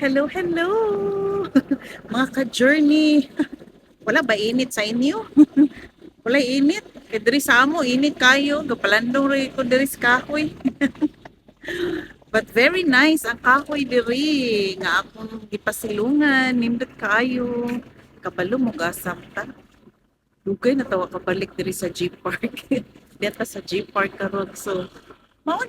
Hello, hello! Mga ka-journey! Wala ba init sa inyo? Wala init? Kaya diri sa amo, init kayo. Gapalandong rin ko diri sa kahoy. But very nice ang kahoy diri. Nga akong gipasilungan, nindot kayo. Kabalo mo gasam ta. Dugay na tawa kabalik diri sa Jeep Park. Dito sa Jeep Park karon So, mao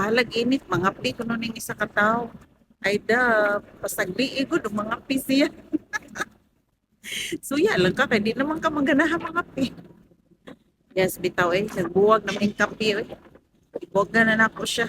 ni. Bahalag init, mga pi kuno ning isa ka tawo. Ay da, pasagdi igod mga pi siya. so yeah, lang ka kay di naman ka maganahan mga pi. Yes, bitaw eh, nagbuwag na may kape eh. Ibuwag na na ako siya.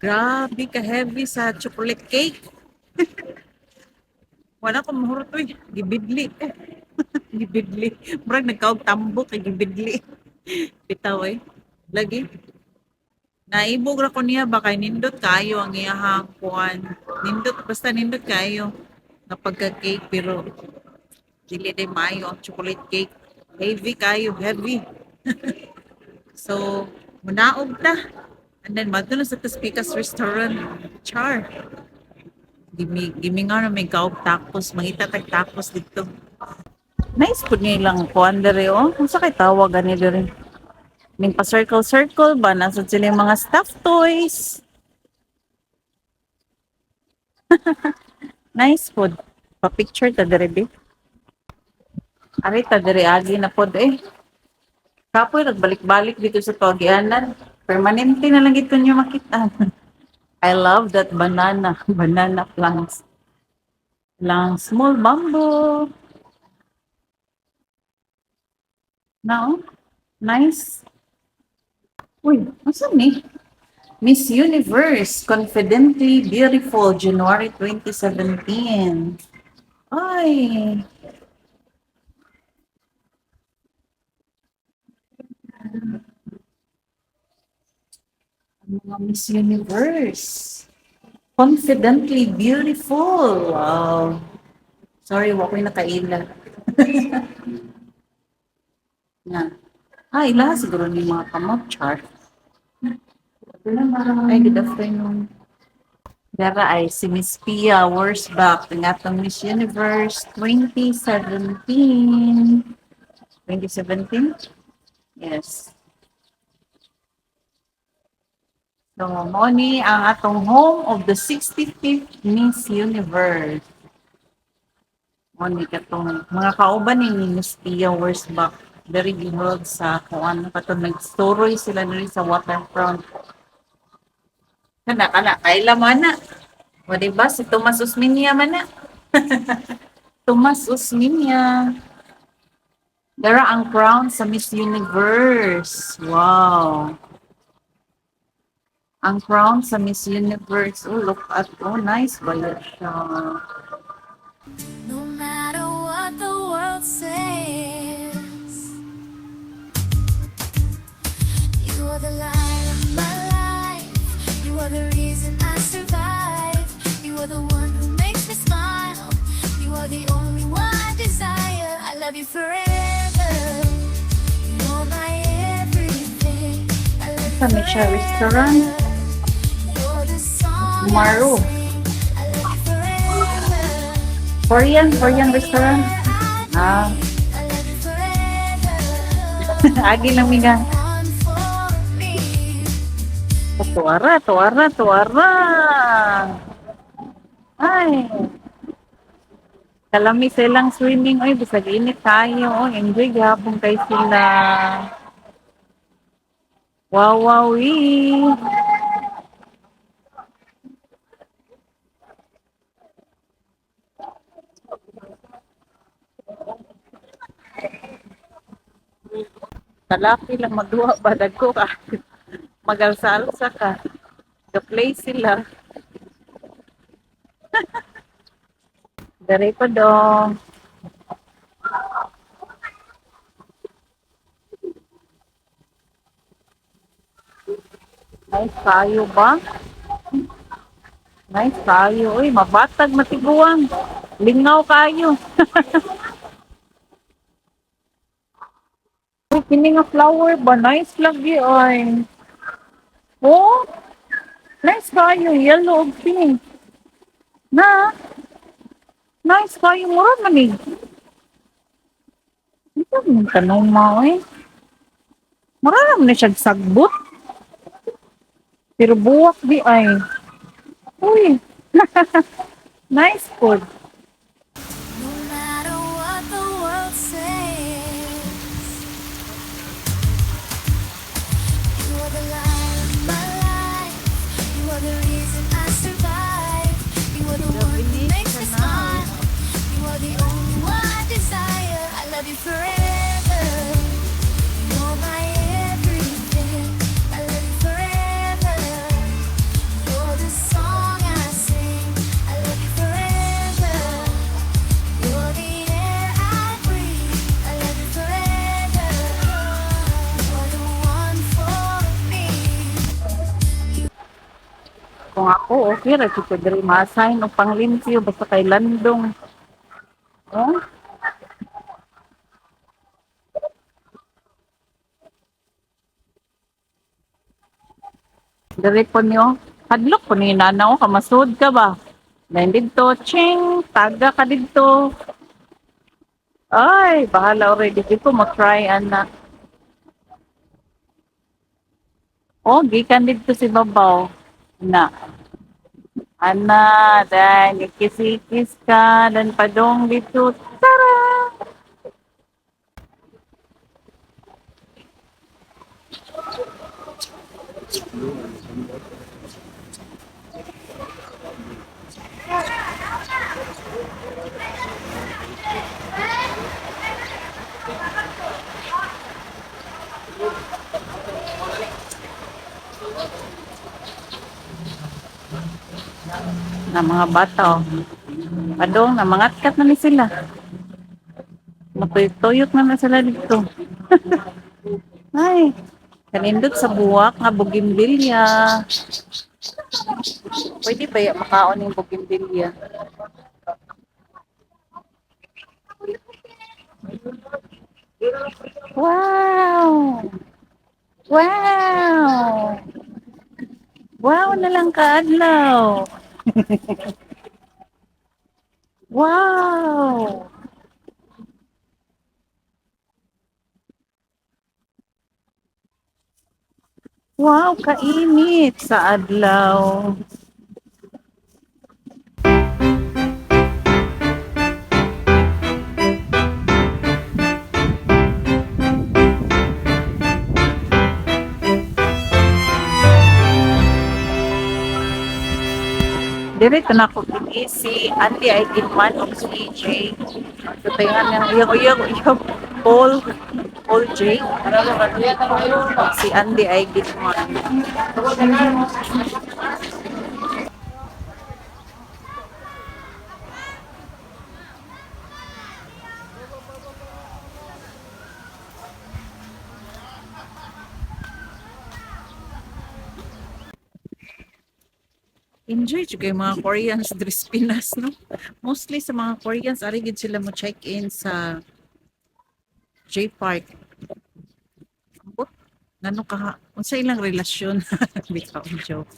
Grabe ka heavy sa chocolate cake. Wala ko mahurot eh. Gibidli ko. gibidli. Murag nagkaog tambo kay gibidli. Bitaw eh. Lagi. Naibog ra ko niya ba kay nindot kayo ang iyahang kuan. Nindot basta nindot kayo nga pagka-cake pero dili day mayo ang chocolate cake. Heavy kayo, heavy. so, munaog ta. And then, madto na sa Taspikas Restaurant. Char. Gimi, gimi nga na may kaog tacos. Mangita tag tacos dito. Nice po niya ilang kuan dere oh. Kung sa kay tawag ani dere. Ning pa circle circle ba nasa sila mga stuffed toys. nice food. Pa picture ta dere bi. Ari ta dere agi na pod eh. Kapoy nagbalik-balik dito sa Tuagianan. Permanente na lang ito nyo makita. I love that banana. Banana plants. Lang small bamboo. Now, nice. Uy, asan ni? Miss Universe, Confidently Beautiful, January 2017. Ay, mga Miss Universe. Confidently beautiful. Wow. Sorry, wako yung nakaila. na. Ah, ila siguro ni mga kamot char. Ay, good afternoon. Dara ay si Miss Pia Worsbach, ng atong Miss Universe 2017. 2017? Yes. So, mo ni ang atong home of the 65th Miss Universe. Mo ni katong mga kauban ni Miss Pia Worsbach very gihod sa kuan katong nagstoroy sila diri sa waterfront. Kana kana kaila man na. O di ba si Tomas Usminia man na. Tomas Usminia. Dara ang crown sa Miss Universe. Wow. Ang crown sa Miss Universe. Oh, look at, oh, nice ba yun siya? No matter what the world says, you are the light of my life. You are the reason I survive. You are the one who makes me smile. You are the only one I desire. I love you forever. You're my everything. I love you forever. Restaurant. Maru. Korean, Korean restaurant. Ah, agi lang miga. On for me. Tuwara, tuwara, tuwara. Ay. Kalami silang swimming. Oy, bisag init tayo. Oy, enjoy gapon kay sila. Wow, wow, wee. Talaki lang magduwa badag ko ka. Magalsa-alsa ka. The-play sila. Dari pa dong. Nice kayo ba? Nice kayo. Uy, mabatag matiguan. Lingaw kayo. Uy, kini nga flower ba? Nice lagi ay. Oh, nice kayo. Yellow o pink. Na, nice kayo. Mura man eh. Ito yung tanong mo eh. Mura na siya sagbot. Pero buwak di ay. Uy. nice food. Ako, okay ra ko diri masign o panglimpyo basta kay landong. Oh. Diri po niyo. Hadlok po ni nanaw kamasud ka ba? Dahil dito, ching, taga ka dito. Ay, bahala already. Di ko mo-try, ana. Oh, gikan dito si Babaw. Na. Ana, dan ikis-ikis ka, dan padong dito. Tara! Na mga bata, oh. Padong, na mga na ni sila. Matuyot-tuyot na na sila dito. Ay, kanindot sa buwak nga bugimbilya. Pwede ba yung makaon yung bugimbilya? Wow! Wow! Wow na lang kaadlaw. Wow! Wow, kainit sa adlaw. Direct na ako kini si Andy ay Gitman of AJ. So tayo nga yung yung yung Paul Paul J. Si Andy ay Gitman. Enjoy juga yung mga Koreans diri sa Pinas, no? Mostly sa mga Koreans, ari gid sila mo check-in sa J Park. Ambot, ngano ka, unsa ilang relasyon? Bitaw joke.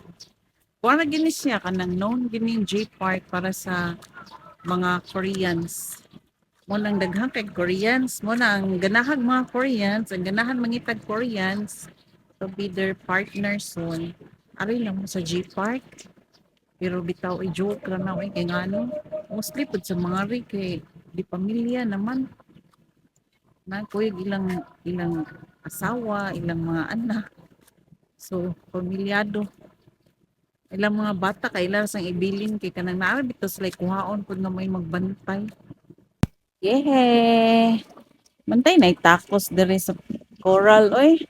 Kuha na gini siya kanang known gini J Park para sa mga Koreans. Mo nang daghang kay Koreans, mo na ang ganahag mga Koreans, ang ganahan mangitag Koreans to be their partner soon. Ari lang mo sa J Park. Pero bitaw i joke lang na kay ngano. Mostly pud sa mga ri kay di pamilya naman. Na kuy ilang ilang asawa, ilang mga anak. So, pamilyado. Ilang mga bata kailan sang ibilin kay kanang naa bitaw sila kuhaon pud nga may magbantay. Yehe. Bantay na tacos diri sa Coral oy.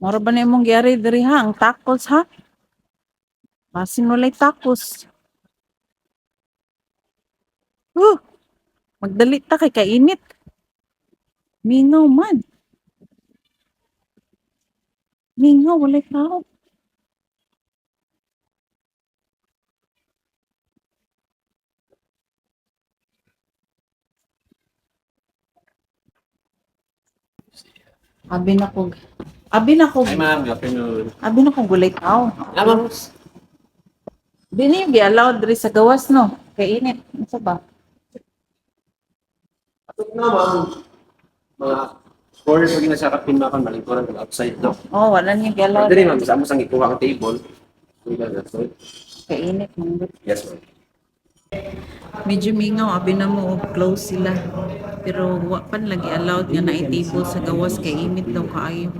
Mora ba na imong gyari diri ha ang tacos ha? Basin walay takos. Uh, magdali ta kay kainit. Mingaw man. Mingaw, walay tao. Abi na ko. Abi na ko. Hi ma'am, good afternoon. Abi na ko gulay tao. Ah, ma'am. Dini yung gi-allow diri sa gawas no. Kay init. Ano ba? Atok na ma'am. Mga corner pag ginasakap din mga kan malingkuran pag outside no. Oh, wala niya gi-allow. Dali ma'am, sa mo sang ikuha ang table. Na, Kay init. man. Yes ma'am. Medyo mingaw, abi na mo, close sila. Pero wa pan lagi allowed nga na table sa gawas kay init daw kaayo.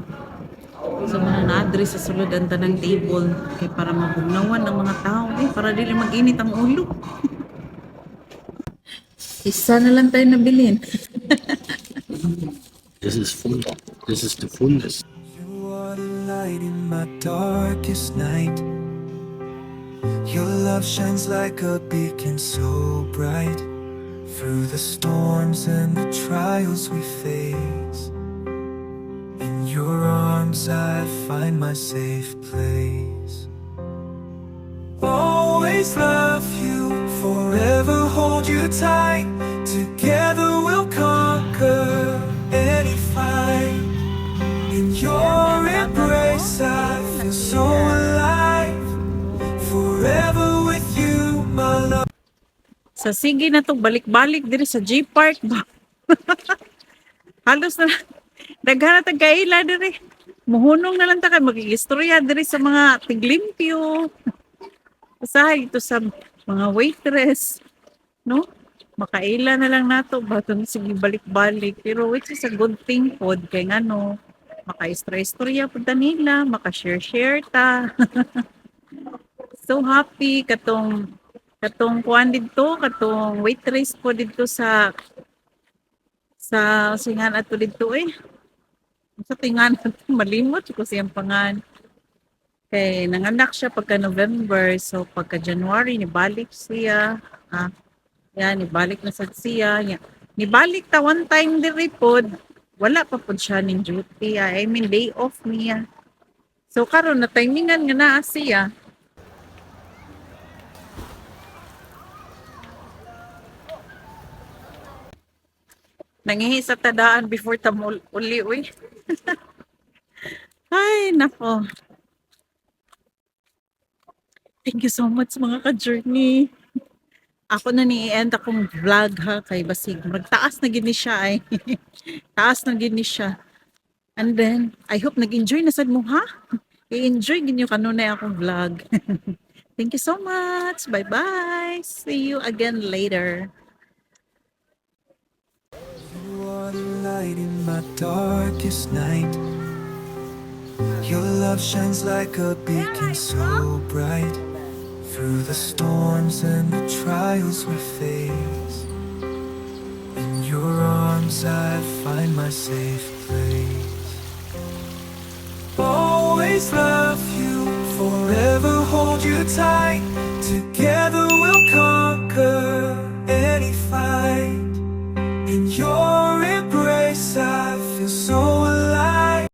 So muna na address sa sulod ang tanang table kay para mabugnawan ng mga tao eh, para dili mag-init ang ulo. Isa na lang tayo nabilin. This is full. This is the fullness. You are the light in my darkest night. Your love shines like a beacon so bright through the storms and the trials we face. Arms, I find my safe place. Always love you, forever hold you tight. Together we'll conquer any fight. In your embrace, I feel so alive. Forever with you, my love. Sa sige na to balik-balik diri sa G Park ba. Halos na daghan na tag kaila diri. Muhunong na lang ta kay magigistorya diri sa mga tiglimpyo. Usahay ito sa mga waitress, no? Makaila na lang nato ba ito sige balik-balik. Pero which is a good thing pod kay ngano maka-istorya pod ta nila, maka-share-share ta. so happy katong katong kuan didto katong waitress po didto sa sa singan ato didto eh sa tingan malimot ko siyang pangan. Kay nanganak siya pagka November so pagka January nibalik siya. Ah yan nibalik na sad siya. Ya nibalik ta one time diri pod. Wala pa pod siya ning duty. I mean day off niya. So karon na timingan nga naa siya Nangihi sa tadaan before tamul uli, uy. Ay, nako. Thank you so much mga ka-journey. Ako na ni-end akong vlog ha kay Basig. Magtaas na gini siya ay. Taas na gini siya. And then, I hope nag-enjoy na sad mo ha. I-enjoy ginyo kanunay akong vlog. Thank you so much. Bye-bye. See you again later. Are the light in my darkest night. Your love shines like a beacon so bright through the storms and the trials we face. In your arms, I find my safe place. Always love you, forever hold you tight. Together we'll conquer any fight. I've